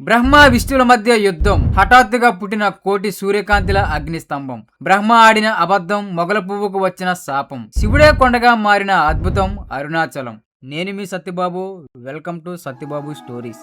బ్రహ్మ విష్ణుల మధ్య యుద్ధం. హఠాత్తుగా పుట్టిన కోటి సూర్యకాంతిల అగ్నిస్తంభం. బ్రహ్మ ఆడిన అబద్ధం మొగల పువ్వుకు వచ్చిన శాపం. శివుడే కొండగా మారిన అద్భుతం అరుణాచలం. నేను మీ Satyababu. Welcome to Satyababu stories.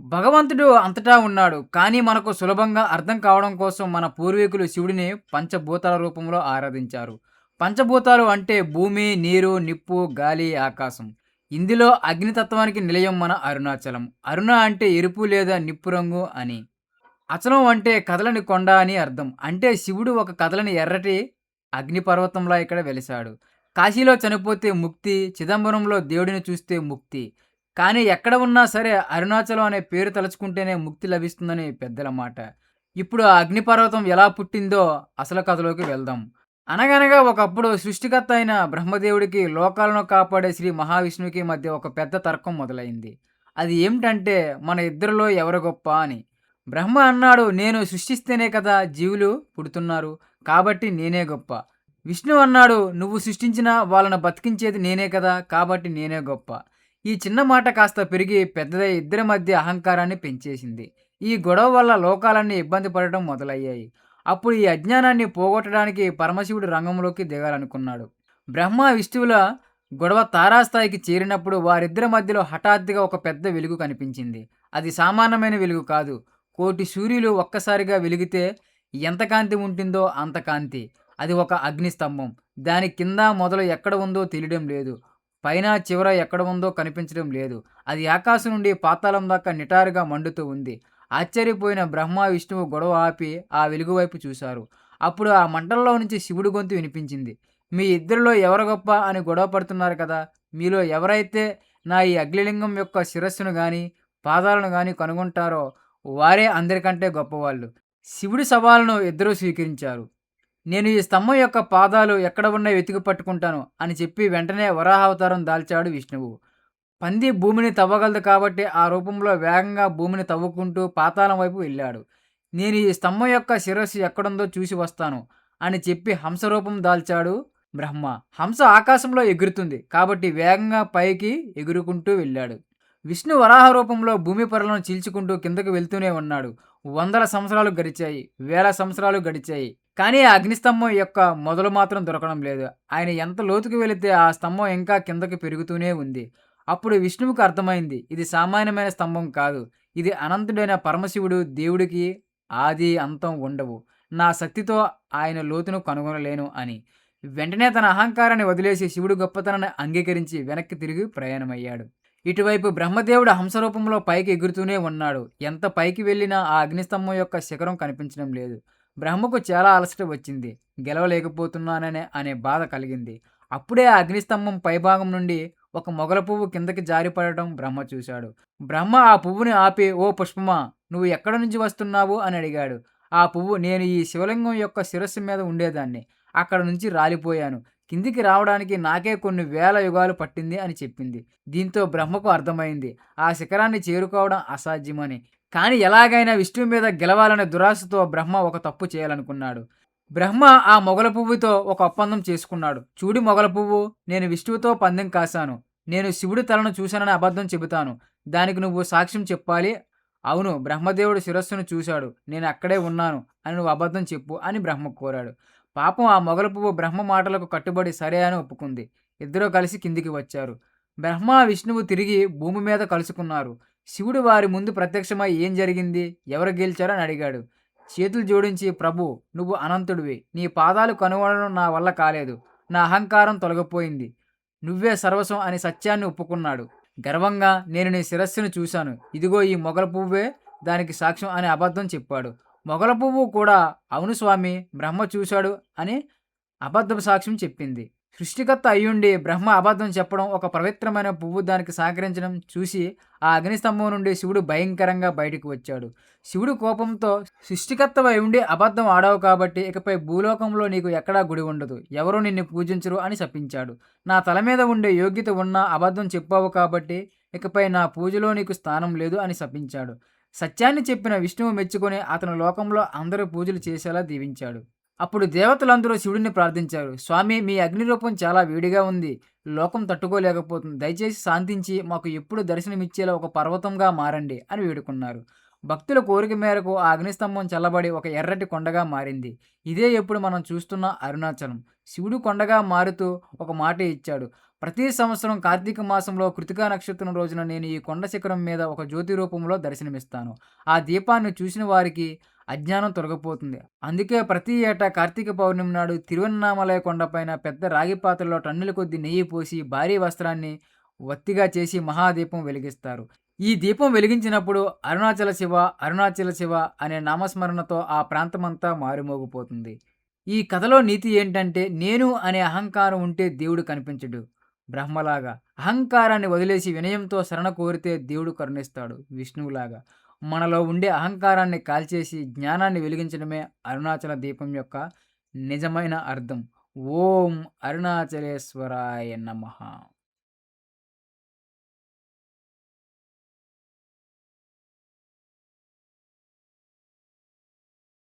భగవంతుడు అంతటా ఉన్నాడు. కానీ మనకు సులభంగా అర్థం కావడం కోసం మన పూర్వీకులు శివుడిని పంచభూతాల రూపంలో ఆరాధించారు. పంచభూతాలు అంటే భూమి నీరు నిప్పు గాలి ఆకాశం. ఇందులో అగ్నితత్వానికి నిలయం మన అరుణాచలం. అరుణ అంటే ఎరుపు లేదా నిప్పు రంగు అని. అచలం అంటే కదలని కొండ అని అర్థం. అంటే శివుడు ఒక కదలని ఎర్రటి అగ్నిపర్వతంలా ఇక్కడ వెలిశాడు. కాశీలో చనిపోతే ముక్తి చిదంబరంలో దేవుడిని చూస్తే ముక్తి. కానీ ఎక్కడ ఉన్నా సరే అరుణాచలం అనే పేరు తలుచుకుంటేనే ముక్తి లభిస్తుందని పెద్దల మాట. ఇప్పుడు ఆ అగ్నిపర్వతం ఎలా పుట్టిందో అసలు కథలోకి వెళ్దాం. అనగనగా ఒకప్పుడు సృష్టికర్త అయిన బ్రహ్మదేవుడికి లోకాలను కాపాడే శ్రీ మహావిష్ణువుకి మధ్య ఒక పెద్ద తర్కం మొదలైంది. అది ఏమిటంటే మన ఇద్దరిలో ఎవరు గొప్ప అని. బ్రహ్మ అన్నాడు నేను సృష్టిస్తేనే కదా జీవులు పుడుతున్నారు కాబట్టి నేనే గొప్ప. విష్ణు అన్నాడు నువ్వు సృష్టించిన వాళ్ళను బతికించేది నేనే కదా కాబట్టి నేనే గొప్ప. ఈ చిన్న మాట కాస్త పెరిగి పెద్దదై ఇద్దరి మధ్య అహంకారాన్ని పెంచేసింది. ఈ గొడవ వల్ల లోకాలన్నీ ఇబ్బంది పడటం మొదలయ్యాయి. అప్పుడు ఈ అజ్ఞానాన్ని పోగొట్టడానికి పరమశివుడు రంగంలోకి దిగాలనుకున్నాడు. బ్రహ్మ విష్ణువుల గొడవ తారాస్థాయికి చేరినప్పుడు వారిద్దరి మధ్యలో హఠాత్తుగా ఒక పెద్ద వెలుగు కనిపించింది. అది సామాన్యమైన వెలుగు కాదు. కోటి సూర్యులు ఒక్కసారిగా వెలిగితే ఎంత కాంతి ఉంటుందో అంత కాంతి. అది ఒక అగ్నిస్తంభం. దాని కింద మొదలు ఎక్కడ ఉందో తెలియడం లేదు. పైన చివర ఎక్కడ ఉందో కనిపించడం లేదు. అది ఆకాశం నుండి పాతాళం దాకా నిటారుగా మండుతూ ఉంది. ఆశ్చర్యపోయిన బ్రహ్మ విష్ణువు గొడవ ఆపి ఆ వెలుగు వైపు చూశారు. అప్పుడు ఆ మంటల్లో నుంచి శివుడి గొంతు వినిపించింది. మీ ఇద్దరిలో ఎవరు గొప్ప అని గొడవ పడుతున్నారు కదా? మీలో ఎవరైతే నా ఈ అగ్నిలింగం యొక్క శిరస్సును కానీ పాదాలను కానీ కనుగొంటారో వారే అందరికంటే గొప్పవాళ్ళు. శివుడి సవాలను ఇద్దరూ స్వీకరించారు. నేను ఈ స్తంభం యొక్క పాదాలు ఎక్కడ ఉన్నాయో వెతికి పట్టుకుంటాను అని చెప్పి వెంటనే వరాహావతారం దాల్చాడు విష్ణువు. పంది భూమిని తవ్వగలదు కాబట్టి ఆ రూపంలో వేగంగా భూమిని తవ్వుకుంటూ పాతాళం వైపు వెళ్ళాడు. నేను ఈ స్తంభం యొక్క శిరస్సు ఎక్కడుందో చూసి వస్తాను అని చెప్పి హంస రూపం దాల్చాడు బ్రహ్మ. హంస ఆకాశంలో ఎగురుతుంది కాబట్టి వేగంగా పైకి ఎగురుకుంటూ వెళ్ళాడు. విష్ణు వరాహ రూపంలో భూమి పొరలను చీల్చుకుంటూ కిందకు వెళ్తూనే ఉన్నాడు. వందల సంవత్సరాలు గడిచాయి వేల సంవత్సరాలు గడిచాయి. కానీ ఆ అగ్నిస్తంభం యొక్క మొదలు మాత్రం దొరకడం లేదు. ఆయన ఎంత లోతుకు వెళితే ఆ స్తంభం ఇంకా కిందకి పెరుగుతూనే ఉంది. అప్పుడు విష్ణువుకు అర్థమైంది ఇది సామాన్యమైన స్తంభం కాదు. ఇది అనంతుడైన పరమశివుడు దేవుడికి ఆది అంతం ఉండవు. నా శక్తితో ఆయన లోతును కనుగొనలేను అని. వెంటనే తన అహంకారాన్ని వదిలేసి శివుడు గొప్పతనాన్ని అంగీకరించి వెనక్కి తిరిగి ప్రయాణమయ్యాడు. ఇటువైపు బ్రహ్మదేవుడు హంసరూపంలో పైకి ఎగురుతూనే ఉన్నాడు. ఎంత పైకి వెళ్ళినా ఆ అగ్నిస్తంభం యొక్క శిఖరం కనిపించడం లేదు. బ్రహ్మకు చాలా అలసట వచ్చింది. గెలవలేకపోతున్నాననే అనే బాధ కలిగింది. అప్పుడే ఆ అగ్నిస్తంభం పైభాగం నుండి ఒక మొగల పువ్వు కిందకి జారిపడటం బ్రహ్మ చూశాడు. బ్రహ్మ ఆ పువ్వుని ఆపి ఓ పుష్పమా నువ్వు ఎక్కడి నుంచి వస్తున్నావు? అని అడిగాడు. ఆ పువ్వు నేను ఈ శివలింగం యొక్క శిరస్సు మీద ఉండేదాన్ని. అక్కడ నుంచి రాలిపోయాను. కిందికి రావడానికి నాకే కొన్ని వేల యుగాలు పట్టింది అని చెప్పింది. దీంతో బ్రహ్మకు అర్థమైంది. ఆ శిఖరాన్ని చేరుకోవడం అసాధ్యమని. కానీ ఎలాగైనా విష్ణువు మీద గెలవాలనే దురాశతో బ్రహ్మ ఒక తప్పు చేయాలనుకున్నాడు. బ్రహ్మ ఆ మొగల పువ్వుతో ఒక ఒప్పందం చేసుకున్నాడు. చూడు మొగల పువ్వు నేను విష్ణువుతో పందెం కాశాను. నేను శివుడి తలను చూశానని అబద్ధం చెబుతాను. దానికి నువ్వు సాక్ష్యం చెప్పాలి? అవును బ్రహ్మదేవుడు శిరస్సును చూశాడు. నేను అక్కడే ఉన్నాను అని నువ్వు అబద్ధం చెప్పు అని బ్రహ్మ కోరాడు. పాపం ఆ మొగల పువ్వు బ్రహ్మ మాటలకు కట్టుబడి సరే అని ఒప్పుకుంది. ఇద్దరూ కలిసి కిందికి వచ్చారు. బ్రహ్మ విష్ణువు తిరిగి భూమి మీద కలుసుకున్నారు. శివుడు వారి ముందు ప్రత్యక్షమై ఏం జరిగింది? ఎవరు గెలిచారని అడిగాడు. చేతులు జోడించి ప్రభు నువ్వు అనంతుడివి. నీ పాదాలు కనుగొనడం నా వల్ల కాలేదు. నా అహంకారం తొలగిపోయింది. నువ్వే సర్వస్వం అని సత్యాన్ని ఒప్పుకున్నాడు. గర్వంగా నేను నీ శిరస్సును చూశాను. ఇదిగో ఈ మొగల పువ్వే దానికి సాక్ష్యం అని అబద్ధం చెప్పాడు. మొగల పువ్వు కూడా అవును స్వామి బ్రహ్మ చూశాడు అని అబద్ధం సాక్ష్యం చెప్పింది. సృష్టికర్త అయ్యుండి బ్రహ్మ అబద్ధం చెప్పడం ఒక పవిత్రమైన పువ్వు దానికి సహకరించడం చూసి ఆ అగ్నిస్తంభం నుండి శివుడు భయంకరంగా బయటకు వచ్చాడు. శివుడు కోపంతో సృష్టికర్త ఉండి అబద్ధం ఆడావు కాబట్టి ఇకపై భూలోకంలో నీకు ఎక్కడా గుడి ఉండదు. ఎవరూ నిన్ను పూజించరు? అని శపించాడు. నా తల మీద ఉండే యోగ్యత ఉన్నా అబద్ధం చెప్పావు కాబట్టి ఇకపై నా పూజలో నీకు స్థానం లేదు అని శపించాడు. సత్యాన్ని చెప్పిన విష్ణువు మెచ్చుకొని అతను లోకంలో అందరూ పూజలు చేసేలా దీవించాడు. అప్పుడు దేవతలందరూ శివుడిని ప్రార్థించారు. స్వామి మీ అగ్ని రూపం చాలా వేడిగా ఉంది. లోకం తట్టుకోలేకపోతుంది. దయచేసి శాంతించి మాకు ఎప్పుడు దర్శనమిచ్చేలా ఒక పర్వతంగా మారండి అని వేడుకున్నారు. భక్తుల కోరిక మేరకు ఆ అగ్నిస్తంభం చల్లబడి ఒక ఎర్రటి కొండగా మారింది. ఇదే ఎప్పుడు మనం చూస్తున్న అరుణాచలం. శివుడు కొండగా మారుతూ ఒక మాట ఇచ్చాడు. ప్రతి సంవత్సరం కార్తీక మాసంలో కృతికా నక్షత్రం రోజున నేను ఈ కొండ శిఖరం మీద ఒక జ్యోతి రూపంలో దర్శనమిస్తాను. ఆ దీపాన్ని చూసిన వారికి అజ్ఞానం తొలగిపోతుంది. అందుకే ప్రతి ఏటా కార్తీక పౌర్ణమి నాడు తిరువన్నామలయ కొండపైన పెద్ద రాగి పాత్రలో టన్నుల కొద్ది నెయ్యి పోసి భారీ వస్త్రాన్ని వత్తిగా చేసి మహాదీపం వెలిగిస్తారు. ఈ దీపం వెలిగించినప్పుడు అరుణాచల శివ అరుణాచల శివ అనే నామస్మరణతో ఆ ప్రాంతమంతా మారుమోగిపోతుంది. ఈ కథలో నీతి ఏంటంటే నేను అనే అహంకారం ఉంటే దేవుడు కనిపించడు. బ్రహ్మలాగా. అహంకారాన్ని వదిలేసి వినయంతో శరణ కోరితే దేవుడు కరుణిస్తాడు. విష్ణువులాగా. మనలో ఉండే అహంకారాన్ని కాల్చేసి జ్ఞానాన్ని వెలిగించడమే అరుణాచల దీపం యొక్క నిజమైన అర్థం. ఓం అరుణాచలేశ్వరాయ నమః.